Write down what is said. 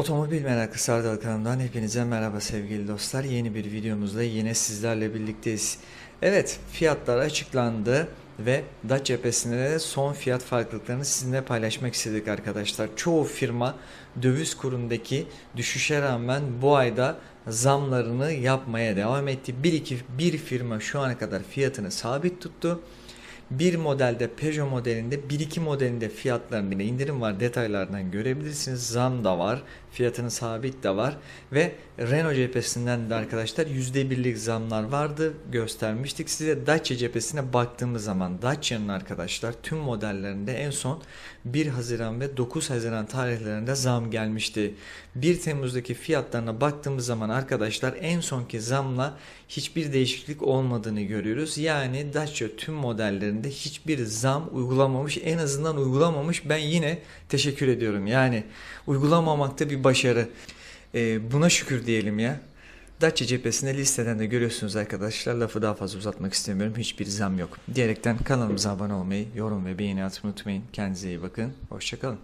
Otomobil meraklısı Ardal kanalından hepinize merhaba sevgili dostlar. Yeni bir videomuzda yine sizlerle birlikteyiz. Evet fiyatlar açıklandı ve Dacia cephesinde de son fiyat farklılıklarını sizinle paylaşmak istedik arkadaşlar. Çoğu firma döviz kurundaki düşüşe rağmen bu ayda zamlarını yapmaya devam etti. Bir iki bir firma şu ana kadar fiyatını sabit tuttu. Bir modelde Peugeot modelinde 1-2 modelinde fiyatlarında indirim var detaylardan görebilirsiniz. Zam da var. Fiyatının sabit de var. Ve Renault cephesinden de arkadaşlar %1'lik zamlar vardı. Göstermiştik size. Dacia cephesine baktığımız zaman Dacia'nın arkadaşlar tüm modellerinde en son 1 Haziran ve 9 Haziran tarihlerinde zam gelmişti. 1 Temmuz'daki fiyatlarına baktığımız zaman arkadaşlar en sonki zamla hiçbir değişiklik olmadığını görüyoruz. Yani Dacia tüm modellerinde hiçbir zam uygulamamış. En azından uygulamamış. Ben yine teşekkür ediyorum. Yani uygulamamakta bir başarı. Ee, buna şükür diyelim ya. Dacia cephesinde listeden de görüyorsunuz arkadaşlar. Lafı daha fazla uzatmak istemiyorum. Hiçbir zam yok. Diyerekten kanalımıza abone olmayı, yorum ve beğeni atmayı unutmayın. Kendinize iyi bakın. Hoşçakalın.